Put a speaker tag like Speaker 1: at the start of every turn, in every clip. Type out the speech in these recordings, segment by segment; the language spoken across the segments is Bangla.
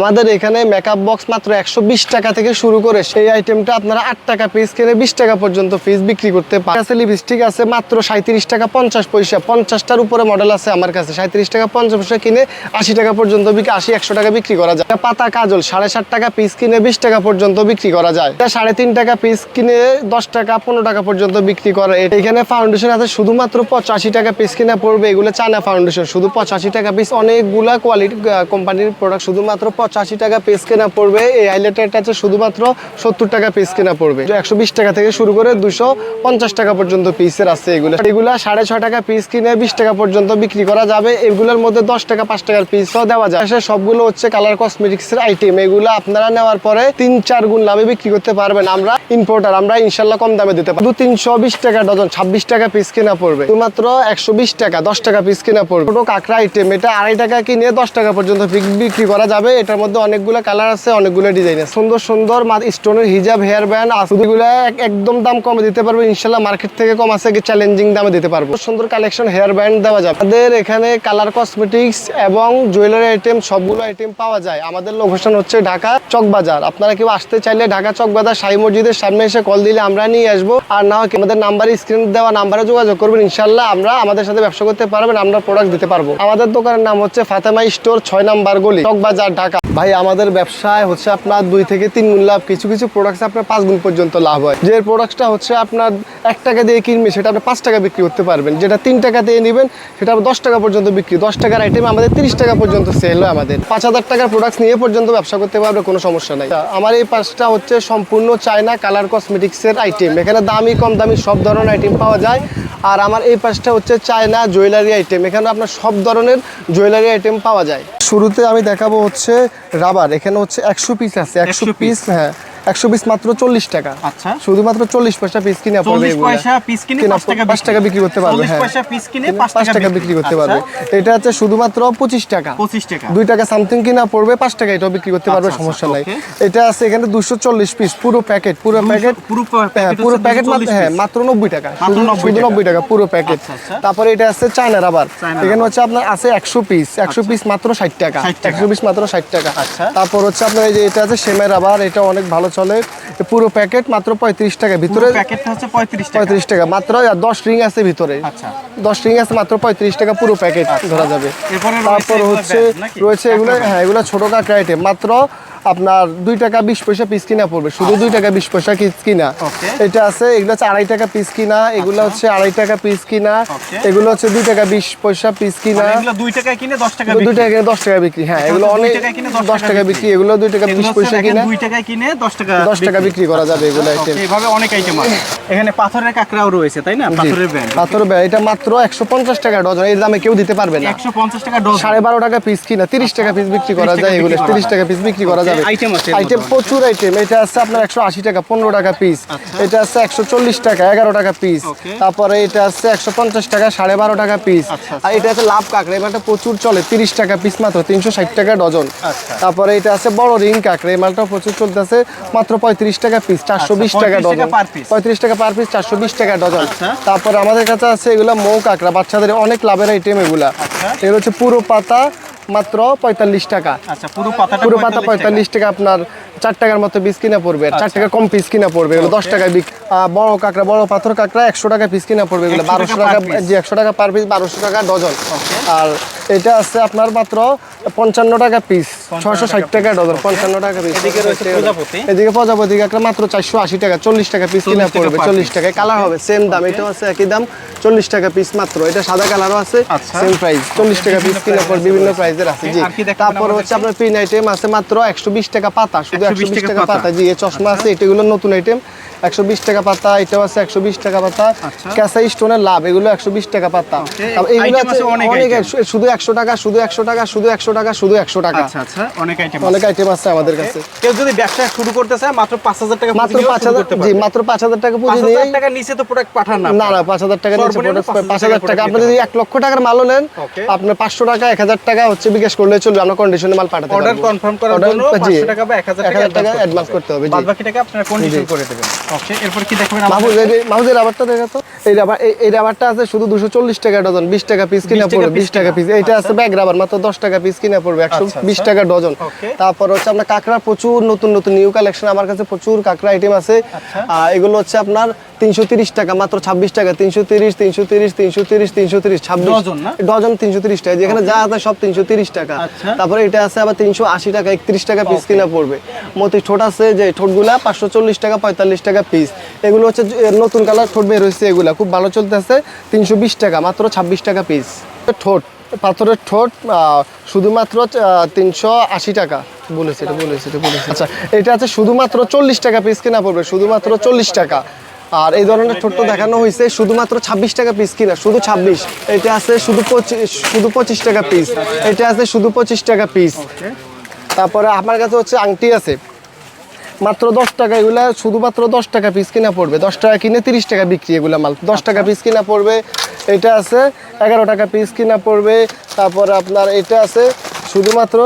Speaker 1: আমাদের এখানে মেকআপ বক্স মাত্র একশো বিশ টাকা থেকে শুরু করে সেই আইটেমটা আপনারা আট টাকা পিস কিনে বিশ টাকা পর্যন্ত পিস বিক্রি করতে পারেন লিপস্টিক আছে মাত্র সাঁত্রিশ টাকা পঞ্চাশ পয়সা। পঞ্চাশটার উপরে মডেল আছে আমার কাছে। সাঁত্রিশ টাকা, পঞ্চাশ পয়সা কিনে আশি টাকা পর্যন্ত বিক্রি আশি, একশো টাকা বিক্রি করা যায়। পাতা কাজল, সাড়ে ষাট টাকা পিস কিনে বিশ টাকা পর্যন্ত বিক্রি করা যায়। এটা সাড়ে তিন টাকা পিস কিনে দশ টাকা, পনেরো টাকা পর্যন্ত বিক্রি করে। এখানে ফাউন্ডেশন আছে, শুধুমাত্র পঁচাশি টাকা পিস কিনা পড়বে। এগুলো চায়না ফাউন্ডেশন শুধু পঁচাশি টাকা পিস অনেকগুলা কোয়ালিটি কোম্পানির প্রোডাক্ট শুধুমাত্র পঁচাশি টাকা পিস কেনা পড়বে। এই হাইলাইটারটা আছে শুধুমাত্র সত্তর টাকা পিস কেনা পড়বে। একশো বিশ টাকা থেকে শুরু করে দুশো পঞ্চাশ টাকা পর্যন্ত পিসের আছে এগুলো। এগুলা সাড়ে ছয় টাকা পিস কিনে বিশ টাকা পর্যন্ত বিক্রি করা যাবে। এগুলোর মধ্যে দশ টাকা, পাঁচ টাকার পিসও দেওয়া যায়। সবগুলো হচ্ছে কালার কসমেটিক্সের আইটেম এগুলো আপনারা নেওয়ার পরে তিন, চার গুণ লাভে বিক্রি করতে পারবেন। আমরা ইম্পোর্টার আমরা ইনশাল্লাহ কম দামে দিতে পারব। তিনশো বিশ টাকা ডজন, ছাব্বিশ টাকা পিস কেনা পড়বে। শুধুমাত্র একশো বিশ টাকা, দশ টাকা পিস কেনা পড়বে। ছোটো কাঁকড়া আইটেম এটা আড়াই টাকা কিনে দশ টাকা পর্যন্ত বিক্রি করা যাবে। এটার মধ্যে অনেকগুলো কালার আছে, অনেকগুলো ডিজাইন আছে। সুন্দর সুন্দর স্টোনের হিজাব হেয়ার ব্যান্ড এক- একদম দাম কমে দিতে পারব। ইনশাল্লাহ মার্কেট থেকে কম আছে চ্যালেঞ্জিং দামে দিতে পারব। সুন্দর কালেকশন হেয়ার ব্যান্ড দেওয়া যাবে। আমাদের এখানে কালার কসমেটিক্স এবং জুয়েলারি আইটেম সবগুলো আইটেম পাওয়া যায়। আমাদের লোকেশন হচ্ছে ঢাকা চকবাজার। আপনারা কেউ আসতে চাইলে ঢাকা চকবাজার সাই মসজিদের সামনে এসে কল দিলে আমরা নিয়ে আসব। আর না হয় আমাদের নাম্বারে স্ক্রিন দেওয়া নাম্বারে যোগাযোগ করবেন। ইনশাল্লাহ আমরা আমাদের সাথে ব্যবসা করতে পারবেন, আমরা প্রোডাক্ট দিতে পারব। আমাদের দোকানের নাম হচ্ছে ফাতেমা স্টোর ছয় নাম্বার গলি, চকবাজার, ঢাকা। ভাই, আমাদের ব্যবসায় হচ্ছে আপনার দুই থেকে তিন গুণ লাভ। কিছু কিছু প্রোডাক্টস আপনার পাঁচ গুণ পর্যন্ত লাভ হয়। যে প্রোডাক্টটা হচ্ছে আপনার এক টাকা দিয়ে কিনবে, সেটা আপনি পাঁচ টাকা বিক্রি করতে পারবেন। যেটা তিন টাকা দিয়ে নেবেন, সেটা দশ টাকা পর্যন্ত বিক্রি। দশ টাকার আইটেম আমাদের তিরিশ টাকা পর্যন্ত সেল হয় আমাদের। পাঁচ হাজার টাকার প্রোডাক্টস নিয়ে পর্যন্ত ব্যবসা করতে পারবে, কোনো সমস্যা নাই। আমার এই পাঁচটা হচ্ছে সম্পূর্ণ চায়না কালার কসমেটিক্সের আইটেম এখানে দামি, কম দামি সব ধরনের আইটেম পাওয়া যায়। আর আমার এই পাঁচটা হচ্ছে চায়না জুয়েলারি আইটেম এখানে আপনার সব ধরনের জুয়েলারি আইটেম পাওয়া যায়। শুরুতে আমি দেখাবো হচ্ছে রাবার এখানে হচ্ছে একশো পিস আছে একশো পিস হ্যাঁ। একশো পিস মাত্র চল্লিশ টাকা।
Speaker 2: আচ্ছা।
Speaker 1: শুধুমাত্র চল্লিশ পয়সা পিস কিনে
Speaker 2: পাঁচ টাকা
Speaker 1: বিক্রি করতে পারবে হ্যাঁ।
Speaker 2: পয়সা পিস কিনে
Speaker 1: কিনে
Speaker 2: পাঁচ টাকা
Speaker 1: বিক্রি করতে পারবে। এটা হচ্ছে শুধুমাত্র পঁচিশ টাকা।
Speaker 2: পঁচিশ টাকা।
Speaker 1: দুই টাকা সামথিং কিনা পড়বে পাঁচ টাকা এটাও বিক্রি করতে পারবে
Speaker 2: আচ্ছা, আচ্ছা,
Speaker 1: সমস্যা নাই। এটা আছে এখানে দুশো চল্লিশ পিস পুরো প্যাকেট পুরো প্যাকেট
Speaker 2: পুরো প্যাকেট
Speaker 1: হ্যাঁ মাত্র নব্বই টাকা।
Speaker 2: মাত্র
Speaker 1: শুধু
Speaker 2: 90 টাকা।
Speaker 1: নব্বই টাকা পুরো প্যাকেট
Speaker 2: আচ্ছা।
Speaker 1: তারপরে এটা আছে চায়না রাবার এখানে হচ্ছে আপনার আছে একশো পিস একশো পিস মাত্র ষাট টাকা।
Speaker 2: 60 টাকা।
Speaker 1: একশো পিস মাত্র ষাট টাকা।
Speaker 2: আচ্ছা।
Speaker 1: তারপর হচ্ছে আপনার এই যে এটা আছে সেমের রাবার এটা অনেক ভালো এ পুরো প্যাকেট মাত্র পঁয়ত্রিশ টাকা ভিতরে
Speaker 2: প্যাকেটটা হচ্ছে পঁয়ত্রিশ টাকা।
Speaker 1: পঁয়ত্রিশ টাকা। মাত্র আর দশ রিং আছে ভিতরে।
Speaker 2: আচ্ছা।
Speaker 1: দশ রিং আছে মাত্র পঁয়ত্রিশ টাকা পুরো প্যাকেট ধরা যাবে। তারপর হচ্ছে রয়েছে এগুলো হ্যাঁ এগুলো ছোট কাঁকড়া আইটেম মাত্র আপনার দুই টাকা বিশ পয়সা পিস কিনা পড়বে। শুধু দুই টাকা বিশ পয়সা পিস কিনা। এটা আছে এগুলো হচ্ছে আড়াই টাকা পিস কিনা এগুলো হচ্ছে আড়াই টাকা পিস কিনা এগুলো হচ্ছে দুই টাকা বিশ পয়সা পিস কিনা।
Speaker 2: মানে দুই টাকায় কিনে দশ টাকা
Speaker 1: দুই। টাকা কিনে দশ টাকা বিক্রি হ্যাঁ
Speaker 2: এগুলো
Speaker 1: এগুলো অনেক
Speaker 2: দশ টাকা
Speaker 1: টাকা
Speaker 2: বিক্রি।
Speaker 1: এগুলো দুই টাকা বিশ পয়সা কিনা।
Speaker 2: দুই টাকায় কিনে দশ টাকা
Speaker 1: দশ টাকা বিক্রি। করা যাবে এগুলো
Speaker 2: এভাবে অনেক আইটেম আছে। এখানে পাথরের কাঁকড়াও রয়েছে তাই না? পাথরের ব্যান্ড।
Speaker 1: পাথর ব্যাগ এটা মাত্র একশো পঞ্চাশ টাকা ডজন এই দামে কেউ দিতে পারবে না।
Speaker 2: একশো পঞ্চাশ টাকা ডজন।
Speaker 1: সাড়ে বারো টাকা পিস কিনা তিরিশ টাকা পিস বিক্রি করা যায় এগুলো তিরিশ টাকা পিস বিক্রি করা
Speaker 2: Okay,
Speaker 1: যাবে। আইটেম প্রচুর আইটেম এটা আছে আপনার একশো আশি টাকা পনেরো টাকা পিস এটা আছে একশো চল্লিশ টাকা এগারো টাকা পিস তারপরে এটা আছে একশো পঞ্চাশ টাকা সাড়ে বারো টাকা পিস
Speaker 2: আচ্ছা,
Speaker 1: আর এটা আছে লাভ কাঁকড়া এই প্রচুর চলে তিরিশ টাকা পিস মাত্র তিনশো ষাট টাকা ডজন।
Speaker 2: আচ্ছা।
Speaker 1: তারপরে এটা আছে বড় রিং কাঁকড়া এই প্রচুর চলতেছে মাত্র পঁয়ত্রিশ টাকা পিস চারশো বিশ
Speaker 2: আচ্ছা,
Speaker 1: টাকা ডজন। পঁয়ত্রিশ টাকা পার পিস চারশো বিশ টাকা ডজন।
Speaker 2: আচ্ছা।
Speaker 1: তারপরে আমাদের কাছে আছে এগুলো মৌ কাঁকড়া বাচ্চাদের অনেক লাভের আইটেম এগুলা।
Speaker 2: আচ্ছা।
Speaker 1: এগুলো হচ্ছে পুরো পাতা মাত্র পঁয়তাল্লিশ টাকা।
Speaker 2: আচ্ছা পুরো
Speaker 1: পাতা পঁয়তাল্লিশ টাকা। আপনার চার টাকার মতো পিস কিনা পড়বে। চার
Speaker 2: আচ্ছা।
Speaker 1: টাকা কম পিস কিনা পড়বে। এগুলো দশ টাকা বিক বড় কাঁকড়া বড় পাথর কাঁকড়া একশো টাকা পিস কিনা পড়বে। এগুলো বারোশো
Speaker 2: টাকা।
Speaker 1: জি একশো টাকা পার পিস বারোশো টাকা ডজন আর এটা আছে আপনার মাত্র পঞ্চান্ন টাকা পিস ছয়শো ষাট টাকা ডজন পঞ্চান্ন টাকা পিস
Speaker 2: এদিকে প্রজাপতি।
Speaker 1: এদিকে প্রজাপতি কাঁকড়া মাত্র চারশো আশি টাকা চল্লিশ টাকা পিস কিনা
Speaker 2: 40 টাকা
Speaker 1: পড়বে চল্লিশ টাকায় কালার হবে সেম দাম এটাও আছে একই দাম চল্লিশ টাকা পিস মাত্র। এটা সাদা কালারও আছে
Speaker 2: আচ্ছা।
Speaker 1: সেম প্রাইস চল্লিশ টাকা পিস কিনা পড়বে বিভিন্ন। প্রাইসের আছে জি। তারপর হচ্ছে আপনার পিন আইটেম আছে মাত্র একশো বিশ টাকা পাতা শুধু
Speaker 2: 120
Speaker 1: একশো বিশ
Speaker 2: টাকা পাতা।
Speaker 1: জি এই চশমা আছে এটাগুলো নতুন আইটেম একশো বিশ টাকা পাতা এটাও আছে একশো বিশ টাকা পাতা।
Speaker 2: আচ্ছা।
Speaker 1: ক্যাসাই স্টোনের লাভ এগুলো একশো বিশ টাকা পাতা। এইগুলো আছে
Speaker 2: আছে অনেক
Speaker 1: অনেক শুধু একশো টাকা শুধু একশো টাকা শুধু একশো টাকা শুধু একশো টাকা।
Speaker 2: আচ্ছা আচ্ছা অনেক আইটেম
Speaker 1: অনেক আইটেম আছে আমাদের কাছে।
Speaker 2: কেউ যদি ব্যবসা শুরু করতে চায় মাত্র পাঁচ হাজার টাকা
Speaker 1: মাত্র পাঁচ হাজার জি মাত্র পাঁচ হাজার টাকা পুঁজি নিয়ে
Speaker 2: টাকার নিচে তো প্রোডাক্ট পাঠান না
Speaker 1: না না পাঁচ হাজার টাকা নিচে
Speaker 2: 5,000
Speaker 1: পাঁচ হাজার টাকা
Speaker 2: টাকা।
Speaker 1: আপনি যদি এক লক্ষ টাকার মালও নেন. আপনার পাঁচশো টাকা এক হাজার টাকা হচ্ছে বিকাশ করলে চলবে। আমরা কন্ডিশনে মাল পাঠাতে
Speaker 2: অর্ডার কনফার্ম করার জন্য 500 টাকা বা 1000
Speaker 1: এক হাজার টাকা অ্যাডভান্স করতে হবে জি।
Speaker 2: বাকি টাকা আপনারা কন্ডিশন করে দেবেন। ওকে এরপর কি দেখবেন
Speaker 1: মাহফুজের রাবারটা দেখা তো? এই রাবার এই- রাবারটা আছে শুধু দুশো চল্লিশ টাকা ডজন বিশ টাকা পিস কিনা
Speaker 2: 20 টাকা
Speaker 1: পড়বে বিশ টাকা। পিস এটা আছে ব্যাগ রাবার মাত্র দশ টাকা পিস কিনা পড়বে একশো
Speaker 2: আচ্ছা,
Speaker 1: বিশ
Speaker 2: আচ্ছা।
Speaker 1: টাকা ডজন। তারপর হচ্ছে আপনার কাঁকড়া প্রচুর নতুন নতুন নিউ কালেকশন আমার কাছে প্রচুর কাঁকড়া আইটেম আছে।
Speaker 2: আচ্ছা।
Speaker 1: আহ, এগুলো হচ্ছে আপনার তিনশো তিরিশ টাকা মাত্র ছাব্বিশ টাকা তিনশো তিরিশ তিনশো তিরিশ তিনশো তিরিশ তিনশো তিরিশ ছাব্বিশ।
Speaker 2: ডজন না?
Speaker 1: ডজন তিনশো তিরিশ টাকা যেখানে যা আছে সব তিনশো তিরিশ টাকা।
Speaker 2: আচ্ছা।
Speaker 1: তারপরে এটা আছে আবার তিনশো আশি টাকা একত্রিশ টাকা পিস. কিনা পড়বে। মতি ঠোঁট আছে যে ঠোঁটগুলা পাঁচশো চল্লিশ টাকা পঁয়তাল্লিশ টাকা পিস এগুলো হচ্ছে নতুন কালার ঠোঁট বের হয়েছে এগুলা খুব ভালো চলতেছে তিনশো বিশ টাকা মাত্র ছাব্বিশ টাকা পিস ঠোঁট। পাথরের ঠোঁট শুধুমাত্র তিনশো আশি টাকা। বলেছে এটা বলেছে এটা বলেছে। আচ্ছা এটা আছে শুধুমাত্র চল্লিশ টাকা পিস কিনা পড়বে? শুধুমাত্র চল্লিশ টাকা। আর এই ধরনের তো দেখানো হয়েছে শুধুমাত্র ছাব্বিশ টাকা পিস কিনা? শুধু ছাব্বিশ। এটা আছে শুধু পঁচিশ শুধু পঁচিশ টাকা পিস এটা আছে শুধু পঁচিশ টাকা পিস তারপরে আমার কাছে হচ্ছে আংটি আছে। মাত্র দশ টাকা এগুলা শুধুমাত্র দশ টাকা পিস কিনা পড়বে? দশ টাকা কিনে তিরিশ টাকা বিক্রি এগুলা মাল। দশ টাকা পিস কিনা পড়বে? এটা আছে, এগারো টাকা পিস কিনা পড়বে। তারপরে আপনার এটা আছে, শুধুমাত্র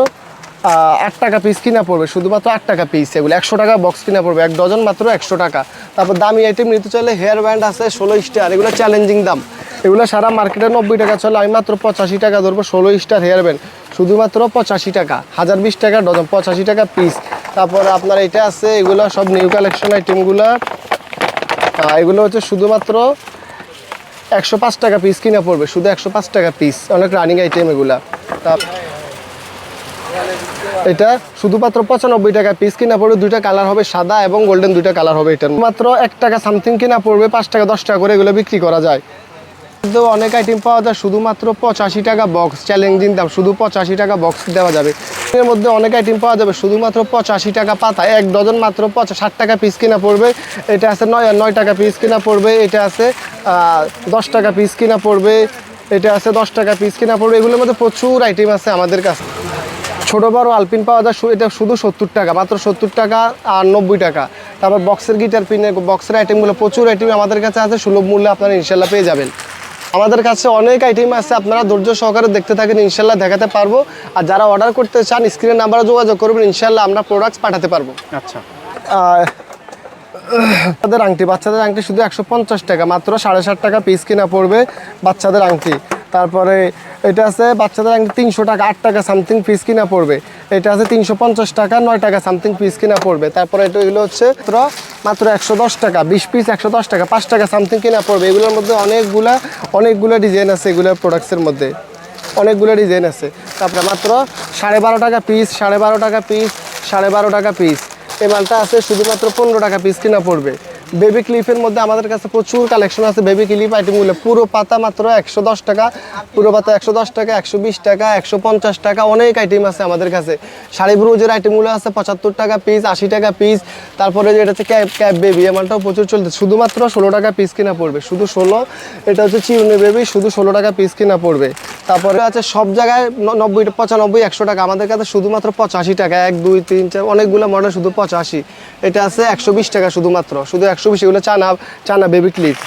Speaker 1: আট টাকা পিস কিনা পড়বে, শুধুমাত্র আট টাকা পিস এগুলো। একশো টাকা বক্স কিনা পড়বে, এক ডজন মাত্র একশো টাকা। তারপর দামি আইটেম নিতে চাইলে হেয়ার ব্যান্ড আছে, ষোলো স্টার এগুলো চ্যালেঞ্জিং দাম। এগুলো সারা মার্কেটে নব্বই টাকা চলে, আমি মাত্র পঁচাশি টাকা ধরবো, ষোলো স্টার হেয়ার ব্যান্ড শুধুমাত্র পঁচাশি টাকা, হাজার বিশ টাকা ডজন পঁচাশি টাকা পিস তারপর আপনার এটা আছে, এগুলো সব নিউ কালেকশন আইটেমগুলো এগুলো হচ্ছে শুধুমাত্র একশো পাঁচ টাকা পিস কিনা পড়বে, শুধু একশো পাঁচ টাকা পিস অনেক রানিং আইটেম এগুলা। তা এটা শুধুমাত্র পঁচানব্বই টাকা পিস কিনা পড়বে, দুইটা কালার হবে সাদা এবং গোল্ডেন দুইটা কালার হবে এটা মাত্র এক টাকা সামথিং কিনা পড়বে, পাঁচ টাকা দশ টাকা করে এগুলো বিক্রি করা যায়। কিন্তু অনেক আইটেম পাওয়া যায়, শুধুমাত্র পঁচাশি টাকা বক্স চ্যালেঞ্জিং দাম, শুধু পঁচাশি টাকা বক্স দেওয়া যাবে। এর মধ্যে অনেক আইটেম পাওয়া যাবে, শুধুমাত্র পঁচাশি টাকা পাতা, এক ডজন মাত্র পঁচা ষাট টাকা পিস কিনা পড়বে। এটা আছে নয় নয় টাকা পিস কিনা পড়বে, এটা আছে দশ টাকা পিস কিনা পড়বে, এটা আছে দশ টাকা পিস কিনা পড়বে। এগুলোর মধ্যে প্রচুর আইটেম আছে আমাদের কাছে। ছোটো বড় আলপিন পাওয়া যায় এটা শুধু সত্তর টাকা, মাত্র সত্তর টাকা আর নব্বই টাকা। তারপর বক্সের গিটার পিনের বক্সের আইটেমগুলো প্রচুর আইটেম আমাদের কাছে আছে, সুলভ মূল্যে আপনারা ইনশাল্লাহ পেয়ে যাবেন। আমাদের কাছে অনেক আইটেম আছে আপনারা ধৈর্য সহকারে দেখতে থাকেন ইনশাল্লাহ দেখাতে পারব। আর যারা অর্ডার করতে চান স্ক্রিনের নাম্বারে যোগাযোগ করবেন ইনশাল্লাহ আমরা প্রোডাক্টস পাঠাতে পারব।
Speaker 2: আচ্ছা।
Speaker 1: বাচ্চাদের আংটি বাচ্চাদের আংটি শুধু একশো পঞ্চাশ টাকা মাত্র সাড়ে ষাট টাকা পিস কিনা পড়বে বাচ্চাদের আংটি। তারপরে এটা আছে বাচ্চাদের তিনশো টাকা, আট টাকা সামথিং পিস কিনা পড়বে। এটা আছে তিনশো পঞ্চাশ টাকা, নয় টাকা সামথিং পিস কিনা পড়বে। তারপরে এটা এগুলো হচ্ছে মাত্র মাত্র একশো দশ টাকা, বিশ পিস একশো দশ টাকা, পাঁচ টাকা সামথিং কিনা পড়বে। এগুলোর মধ্যে অনেকগুলা, অনেকগুলো ডিজাইন আছে এগুলো প্রোডাক্টসের মধ্যে। অনেকগুলো ডিজাইন আছে। তারপরে মাত্র সাড়ে বারো টাকা পিস সাড়ে বারো টাকা পিস সাড়ে বারো টাকা পিস এই মালটা আছে শুধুমাত্র পনেরো টাকা পিস কিনা পড়বে। বেবি ক্লিপের মধ্যে আমাদের কাছে প্রচুর কালেকশন আছে। বেবি ক্লিপ আইটেমগুলো পুরো পাতা মাত্র একশো দশ টাকা, পুরো পাতা একশো দশ টাকা, একশো বিশ টাকা, একশো পঞ্চাশ টাকা, অনেক আইটেম আছে আমাদের কাছে। শাড়ি ব্রুজের আইটেমগুলো আছে পঁচাত্তর টাকা পিস আশি টাকা পিস তারপরে যেটা হচ্ছে ক্যাব ক্যাব বেবি এই মালটাও প্রচুর চলছে। শুধুমাত্র ষোলো টাকা পিস কিনা পড়বে, শুধু ষোলো, এটা হচ্ছে চিরুনি বেবি শুধু ষোলো টাকা পিস কিনা পড়বে। তারপরে আছে সব জায়গায় নব্বই, পঁচানব্বই, একশো টাকা, আমাদের কাছে শুধুমাত্র পঁচাশি টাকা, এক, দুই, তিন, চার, অনেকগুলো মডেল শুধু পঁচাশি। এটা আছে একশো বিশ টাকা শুধুমাত্র, শুধু একশো বিশ এগুলো চানা চানা বেবি ক্লিপ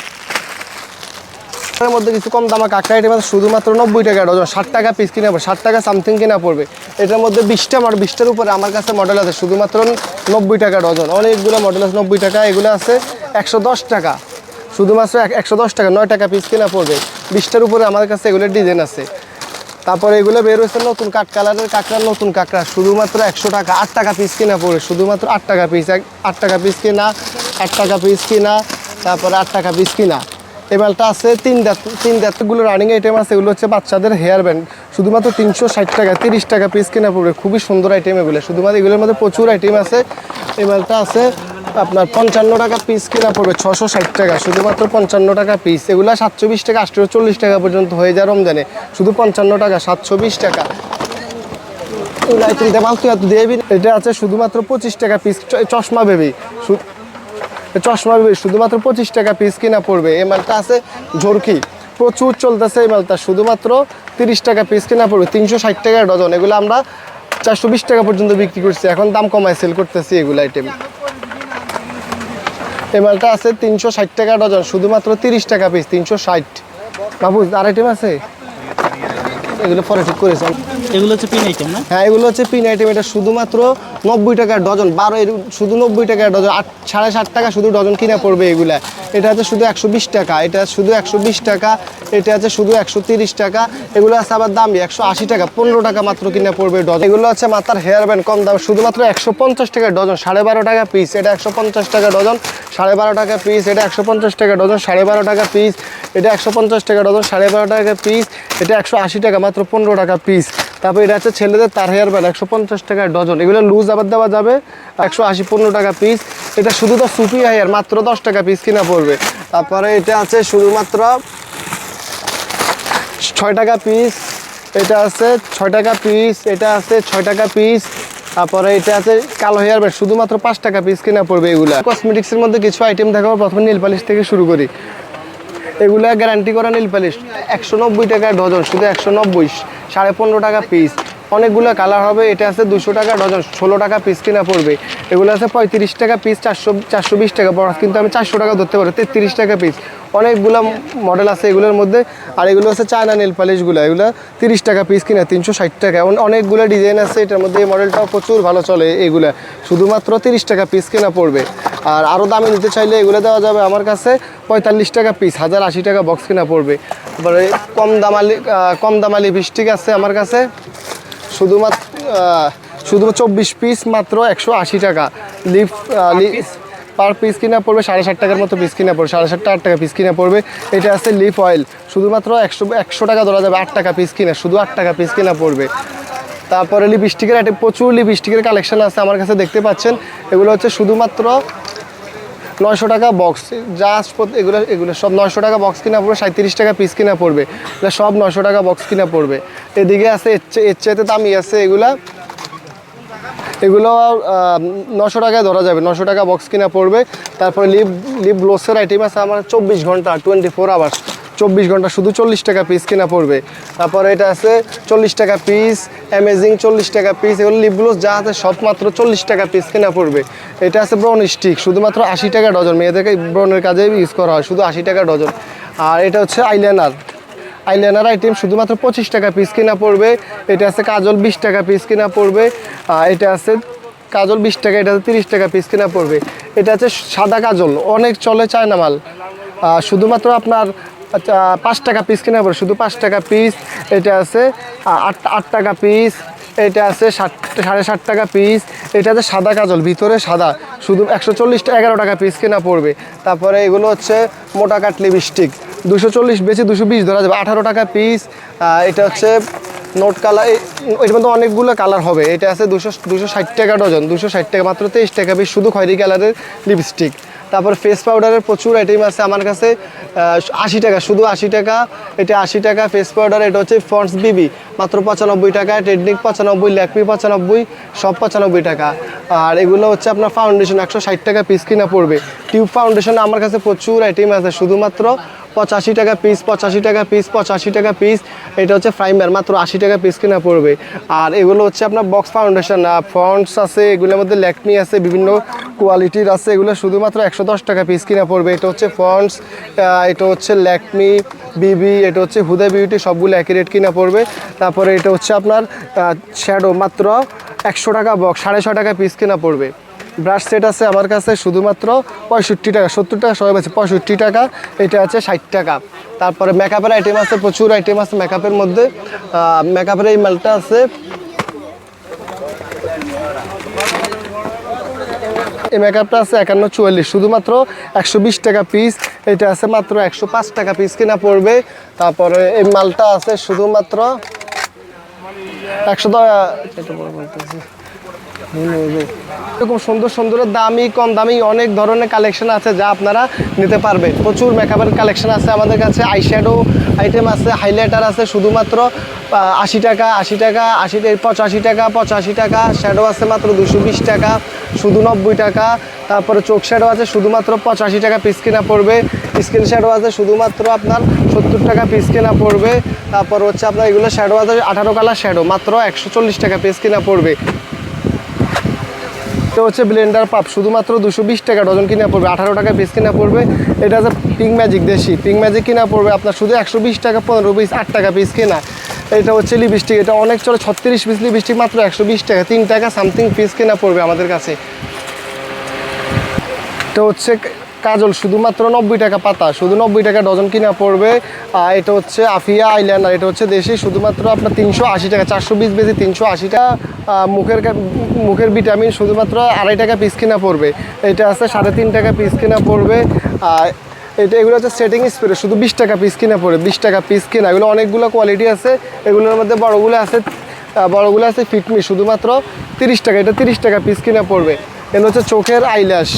Speaker 1: মধ্যে কিছু কম দামা কাঁকড়া আছে, শুধুমাত্র নব্বই টাকা ডজন ষাট টাকা পিস কিনা পড়বে, ষাট টাকা সামথিং কিনা পড়বে। এটার মধ্যে বিশটা মডেল বিশটার উপরে আমার কাছে মডেল আছে, শুধুমাত্র নব্বই টাকা ডজন। অনেকগুলো মডেল আছে, নব্বই টাকা, এগুলো আছে একশো দশ টাকা। শুধুমাত্র একশো দশ টাকা, নয় টাকা পিস কিনা পড়বে। বিশটার উপরে আমার কাছে এগুলোর ডিজাইন আছে। তারপরে এগুলো বের হয়েছে নতুন কাঠ কালারের কাঁকড়া নতুন কাঁকড়া, শুধুমাত্র একশো টাকা, আট টাকা পিস কিনা পড়ে শুধুমাত্র আট টাকা পিস এক, আট টাকা পিস কিনা আট টাকা পিস কিনা, তারপরে আট টাকা পিস কিনা। এই মালটা আছে তিন দাঁত, তিন দাঁতগুলো রানিং আইটেম আছে, এগুলো হচ্ছে বাচ্চাদের হেয়ার ব্যান্ড শুধুমাত্র তিনশো ষাট টাকা, তিরিশ টাকা পিস কিনা পড়বে, খুবই সুন্দর আইটেম এগুলো। শুধুমাত্র এগুলোর মধ্যে প্রচুর আইটেম আছে। এই মালটা আছে আপনার পঞ্চান্ন টাকা পিস কিনা পড়বে, ছশো ষাট টাকা। শুধুমাত্র পঞ্চান্ন টাকা পিস এগুলো সাতশো বিশ টাকা আটশো চল্লিশ টাকা পর্যন্ত হয়ে যায় রমজানে। শুধু পঞ্চান্ন টাকা সাতশো বিশ টাকা। এটা আছে শুধুমাত্র পঁচিশ টাকা পিস চশমা বেবি চশমা বেবি শুধুমাত্র পঁচিশ টাকা পিস কিনা পড়বে। এই মালটা আছে ঝরকি। প্রচুর চলতেছে এই মালটা। শুধুমাত্র তিরিশ টাকা পিস কিনা পড়বে। তিনশো ষাট টাকা ডজন। এগুলো আমরা চারশো বিশ টাকা পর্যন্ত বিক্রি করছি। এখন দাম কমায় সেল করতেছি এগুলো আইটেম এই মালটা আছে তিনশো ষাট টাকা ডজন। শুধুমাত্র তিরিশ টাকা পিস তিনশো ষাট। বাবু, আর আইটেম আছে? এগুলো পরে ঠিক করেছেন
Speaker 2: এগুলো হচ্ছে পিন আইটেম না?
Speaker 1: হ্যাঁ এগুলো হচ্ছে পিন আইটেম এটা শুধুমাত্র নব্বই টাকা ডজন বারো শুধু নব্বই টাকা ডজন আট, সাড়ে ষাট টাকা শুধু ডজন কিনা পড়বে এগুলা। এটা আছে শুধু একশো বিশ টাকা, এটা শুধু একশো বিশ টাকা, এটা আছে শুধু একশো তিরিশ টাকা। এগুলো আছে আবার দামি একশো আশি টাকা, পনেরো টাকা মাত্র কিনা পড়বে ডজন এগুলো আছে মাথার হেয়ার ব্যান্ড কম দাম, শুধুমাত্র একশো পঞ্চাশ টাকা ডজন সাড়ে বারো টাকা পিস এটা একশো পঞ্চাশ টাকা ডজন সাড়ে বারো টাকা পিস এটা একশো পঞ্চাশ টাকা ডজন সাড়ে বারো টাকা পিস এটা একশো পঞ্চাশ টাকা ডজন সাড়ে বারো টাকা পিস এটা একশো আশি টাকা মাত্র পনেরো টাকা পিস তারপর এটা হচ্ছে ছেলেদের তার হেয়ার ব্যান্ড একশো পঞ্চাশ টাকা ডজন। এগুলো লুজ আবার দেওয়া যাবে, একশো আশি পনেরো টাকা পিস এটা শুধু তো সুপি হেয়ার মাত্র দশ টাকা পিস কিনা পড়বে। তারপরে এটা আছে শুধুমাত্র ছয় টাকা পিস এটা আছে ছয় টাকা পিস এটা আছে ছয় টাকা পিস তারপরে এটা আছে কালো হেয়ার ব্যান্ড শুধুমাত্র পাঁচ টাকা পিস কিনা পড়বে এগুলা। কসমেটিক্সের মধ্যে কিছু আইটেম দেখাবো, প্রথমে নীল পালিশ থেকে শুরু করি। এগুলা গ্যারান্টি করা নীল পালিশ একশো নব্বই টাকা ডজন শুধু একশো নব্বই, সাড়ে পনেরো টাকা পিস অনেকগুলো কালার হবে, এটা আছে দুশো টাকা ডজন ষোলো টাকা পিস কিনা পড়বে। এগুলো আছে পঁয়ত্রিশ টাকা পিস চারশো চারশো বিশ টাকা বড় কিন্তু আমি চারশো টাকা ধরতে পারি তেত্রিশ টাকা পিস অনেকগুলো মডেল আছে এগুলোর মধ্যে, আর এগুলো হচ্ছে চায়না নীল পালিশগুলো এগুলো তিরিশ টাকা পিস কিনা, তিনশো ষাট টাকা। অনেকগুলো ডিজাইন আছে, এটার মধ্যে এই মডেলটাও প্রচুর ভালো চলে এগুলা। শুধুমাত্র তিরিশ টাকা পিস কিনা পড়বে। আর আরও দামে নিতে চাইলে এগুলো দেওয়া যাবে আমার কাছে পঁয়তাল্লিশ টাকা পিস হাজার আশি টাকা বক্স কিনা পড়বে। তারপরে কম দামালি কম দামালি বৃষ্টিক আছে আমার কাছে। শুধুমাত্র আহ, শুধু চব্বিশ পিস মাত্র একশো আশি টাকা। লিফ পার পিস কিনা পড়বে সাড়ে ষাট টাকার মতো পিস কিনা পড়বে সাড়ে ষাট টাকা আট টাকা পিস কিনা পড়বে। এটা আছে লিফ অয়েল শুধুমাত্র একশো একশো টাকা ধরা যাবে আট টাকা পিস কিনা শুধু আট টাকা পিস কিনা পড়বে। তারপরে লিপস্টিকের একটা প্রচুর লিপস্টিকের কালেকশন আছে আমার কাছে দেখতে পাচ্ছেন। এগুলো হচ্ছে শুধুমাত্র নয়শো টাকা বক্স জাস্ট এগুলো এগুলো সব নয়শো টাকা বক্স কিনা পড়বে সাঁত্রিশ টাকা পিস কিনা পড়বে। এগুলো সব নয়শো টাকা বক্স কিনা পড়বে। এদিকে আছে এর চাইতে দামি আছে এগুলা। এগুলো নশো টাকায় ধরা যাবে। নশো টাকা বক্স কিনা পড়বে। তারপরে লিপ লিপ গ্লোসের আইটেম আছে আমার চব্বিশ ঘণ্টা টোয়েন্টি ফোর আওয়ার্স চব্বিশ ঘণ্টা শুধু চল্লিশ টাকা পিস কিনা পড়বে। তারপরে এটা আছে চল্লিশ টাকা পিস অ্যামেজিং চল্লিশ টাকা পিস এগুলো লিপ গ্লোস যা আছে সব মাত্র চল্লিশ টাকা পিস কিনা পড়বে। এটা আছে ব্রাউন স্টিক শুধুমাত্র আশি টাকা ডজন। মেয়েদেরকে ব্রনের কাজে ইউজ করা হয়, শুধু আশি টাকা ডজন। আর এটা হচ্ছে আইলাইনার আইলাইনার আইটেম শুধুমাত্র পঁচিশ টাকা পিস কিনা পড়বে। এটা আছে কাজল বিশ টাকা পিস কিনা পড়বে। আর এটা আছে কাজল বিশ টাকা, এটা তিরিশ টাকা পিস কিনা পড়বে। এটা আছে সাদা কাজল, অনেক চলে চায়না মাল। শুধুমাত্র আপনার আচ্ছা, পাঁচ টাকা পিস কিনা পড়বে শুধু পাঁচ টাকা পিস এটা আছে আট আট টাকা পিস এটা আছে ষাট সাড়ে ষাট টাকা পিস এটা আছে সাদা কাজল ভিতরে সাদা। শুধু একশো চল্লিশ এগারো টাকা পিস কেনা পড়বে। তারপরে এগুলো হচ্ছে মোটা কাট লিপস্টিক দুশো চল্লিশ বেশি দুশো বিশ ধরা যাবে। আঠারো টাকা পিস এটা হচ্ছে নোট কালার এটার মধ্যে অনেকগুলো কালার হবে। এটা আছে দুশো দুশো ষাট টাকা ডজন দুশো ষাট টাকা মাত্র তেইশ টাকা পিস শুধু খয়েরি কালারের লিপস্টিক তারপর ফেস পাউডারের প্রচুর আইটেম আছে আমার কাছে আশি টাকা, শুধু আশি টাকা। এটা আশি টাকা ফেস পাউডার এটা হচ্ছে ফন্টস বিবি মাত্র পঁচানব্বই টাকা। টেকনিক পঁচানব্বই ল্যাকমি পঁচানব্বই, সব পঁচানব্বই টাকা। আর এগুলো হচ্ছে আপনার ফাউন্ডেশন একশো ষাট টাকা পিস কিনা পড়বে। টিউব ফাউন্ডেশন আমার কাছে প্রচুর আইটেম আছে, শুধুমাত্র পঁচাশি টাকা পিস পঁচাশি টাকা পিস পঁচাশি টাকা পিস এটা হচ্ছে ফ্রাইমার মাত্র আশি টাকা পিস কিনা পড়বে। আর এগুলো হচ্ছে আপনার বক্স ফাউন্ডেশন ফন্টস আছে, এগুলোর মধ্যে ল্যাকমি আছে, বিভিন্ন কোয়ালিটির আছে, এগুলো শুধুমাত্র একশো দশ টাকা পিস কিনা পড়বে। এটা হচ্ছে ফন্টস এটা হচ্ছে ল্যাকমি, বিবি, এটা হচ্ছে হুদা বিউটি, সবগুলো একই রেট কিনা পড়বে। তারপরে এটা হচ্ছে আপনার শ্যাডো মাত্র একশো টাকা বক্স সাড়ে ছয় টাকা পিস কিনা পড়বে। ব্রাশ সেট আছে আমার কাছে শুধুমাত্র পঁয়ষট্টি টাকা, সত্তর টাকা, সবাই আছে পঁয়ষট্টি টাকা, এটা আছে ষাট টাকা। তারপরে মেকআপের আইটেম আছে, প্রচুর আইটেম আছে মেকআপের মধ্যে। মেকআপের এই মালটা আছে এই মেকআপটা আছে একান্ন চুয়াল্লিশ। শুধুমাত্র একশো বিশ টাকা পিস এটা আছে মাত্র একশো পাঁচ টাকা পিস কিনা পড়বে। তারপরে এই মালটা আছে শুধুমাত্র একশো এরকম সুন্দর সুন্দর দামি, কম দামি অনেক ধরনের কালেকশন আছে যা আপনারা নিতে পারবেন। প্রচুর মেকআপের কালেকশন আছে আমাদের কাছে। আইশ্যাডো আইটেম আছে হাইলাইটার আছে, শুধুমাত্র আশি টাকা আশি টাকা, আশি পঁচাশি টাকা পঁচাশি টাকা। শ্যাডো আছে মাত্র দুশো বিশ টাকা, শুধু নব্বই টাকা। তারপরে চোখ শ্যাডো আছে, শুধুমাত্র পঁচাশি টাকা পিস কিনা পড়বে। স্কিন শ্যাডো আছে, শুধুমাত্র আপনার সত্তর টাকা পিস কিনা পড়বে। তারপর হচ্ছে আপনার এগুলো শ্যাডো আছে, আঠারো কালার শ্যাডো মাত্র একশো চল্লিশ টাকা পিস কিনা পড়বে। এটা হচ্ছে ব্লেন্ডার পাপ। শুধুমাত্র দুশো বিশ টাকা ডজন কিনা পড়বে, আঠারো টাকা পিস কিনা পড়বে। এটা হচ্ছে পিঙ্ক ম্যাজিক দেশি। পিঙ্ক ম্যাজিক কিনা পড়বে আপনার শুধু একশো বিশ টাকা, পনেরো পিস আট টাকা পিস কেনা। এটা হচ্ছে লিপস্টিক এটা অনেক চলে, ছত্রিশ পিস লিপস্টিক মাত্র একশো বিশ টাকা। তিন টাকা সামথিং পিস কেনা পড়বে আমাদের কাছে। এটা হচ্ছে কাজল শুধুমাত্র নব্বই টাকা পাতা, শুধু নব্বই টাকা ডজন কিনা পড়বে। আর এটা হচ্ছে আফিয়া আইল্যান্ড আর এটা হচ্ছে দেশি, শুধুমাত্র আপনার তিনশো আশি টাকা, চারশো বিশ বেশি তিনশো আশি টাকা মুখের মুখের ভিটামিন শুধুমাত্র আড়াই টাকা পিস কিনা পড়বে। এটা আছে সাড়ে তিন টাকা পিস কিনা পড়বে। আর এটা এগুলো হচ্ছে সেটিং স্প্রে শুধু বিশ টাকা পিস কিনা পড়ে বিশ টাকা পিস কিনা। এগুলো অনেকগুলো কোয়ালিটি আছে। এগুলোর মধ্যে বড়গুলো আছে বড়গুলো আছে ফিটমি শুধুমাত্র তিরিশ টাকা, এটা তিরিশ টাকা পিস কিনা পড়বে। এগুলো হচ্ছে চোখের আইল্যাশ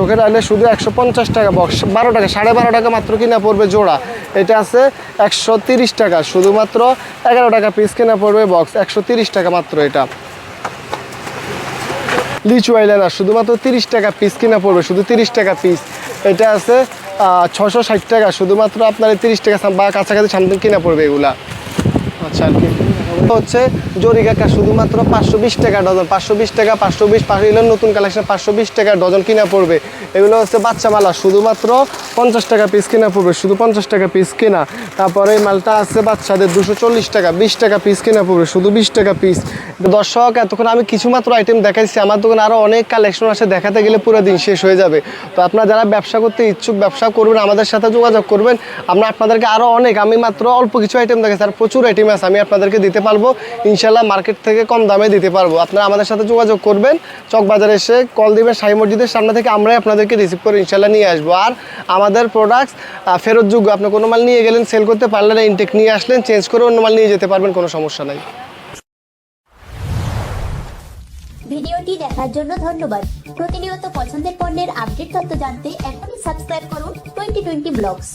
Speaker 1: চোখের আইলে শুধু একশো পঞ্চাশ টাকা বক্স বারো টাকা, সাড়ে বারো টাকা মাত্র কিনা পড়বে জোড়া। এটা আছে একশো তিরিশ টাকা, শুধুমাত্র এগারো টাকা পিস কিনা পড়বে বক্স একশো তিরিশ টাকা মাত্র এটা। লিচু আইলাইনার শুধুমাত্র তিরিশ টাকা পিস কিনা পড়বে, শুধু তিরিশ টাকা পিস এটা আছে ছশো ষাট টাকা, শুধুমাত্র আপনার তিরিশ টাকা বা কাছাকাছি সামথিং কিনা পড়বে এগুলা। আচ্ছা আর কি? হচ্ছে জরি কাকা শুধুমাত্র পাঁচশো বিশ টাকা ডজন। পাঁচশো বিশ টাকা, পাঁচশো বিশ এগুলো নতুন কালেকশন পাঁচশো বিশ টাকা ডজন কিনা পড়বে। এগুলো হচ্ছে বাচ্চা মালা, শুধুমাত্র পঞ্চাশ টাকা পিস কিনা পড়বে, শুধু পঞ্চাশ টাকা পিস কিনা। তারপরে এই মালটা আছে বাচ্চাদের দুশো চল্লিশ টাকা, বিশ টাকা পিস কিনা পড়বে, শুধু বিশ টাকা পিস দর্শক, এতক্ষণ আমি কিছু মাত্র আইটেম দেখাইছি, আমার দোকানে আরও অনেক কালেকশন আছে, দেখাতে গেলে পুরো দিন শেষ হয়ে যাবে। তো আপনারা যারা ব্যবসা করতে ইচ্ছুক, ব্যবসা করবেন, আমাদের সাথে যোগাযোগ করবেন। আমরা আপনাদেরকে আরও অনেক, আমি মাত্র অল্প কিছু আইটেম দেখাচ্ছি আর প্রচুর আইটেম আছে, আমি আপনাদেরকে দিতে পারব, ইনশাল্লাহ মার্কেট থেকে কম দামে দিতে পারব। আপনারা আমাদের সাথে যোগাযোগ করবেন, চকবাজারে এসে কল দিবেন সাই মসজিদের সামনে থেকে আমরাই আপনাদেরকে রিসিভ করে ইনশাল্লাহ নিয়ে আসব। আর আমাদের প্রোডাক্টস ফেরতযোগ্য আপনি কোনো মাল নিয়ে গেলেন সেল করতে পারলেন না ইনটেক নিয়ে আসলেন চেঞ্জ করে অন্য মাল নিয়ে যেতে পারবেন, কোনো সমস্যা নাই।
Speaker 3: ভিডিওটি দেখার জন্য ধন্যবাদ। প্রতিনিয়ত পছন্দের পণ্যের আপডেট তথ্য জানতে এখনই সাবস্ক্রাইব করুন টোয়েন্টি টোয়েন্টি ব্লগস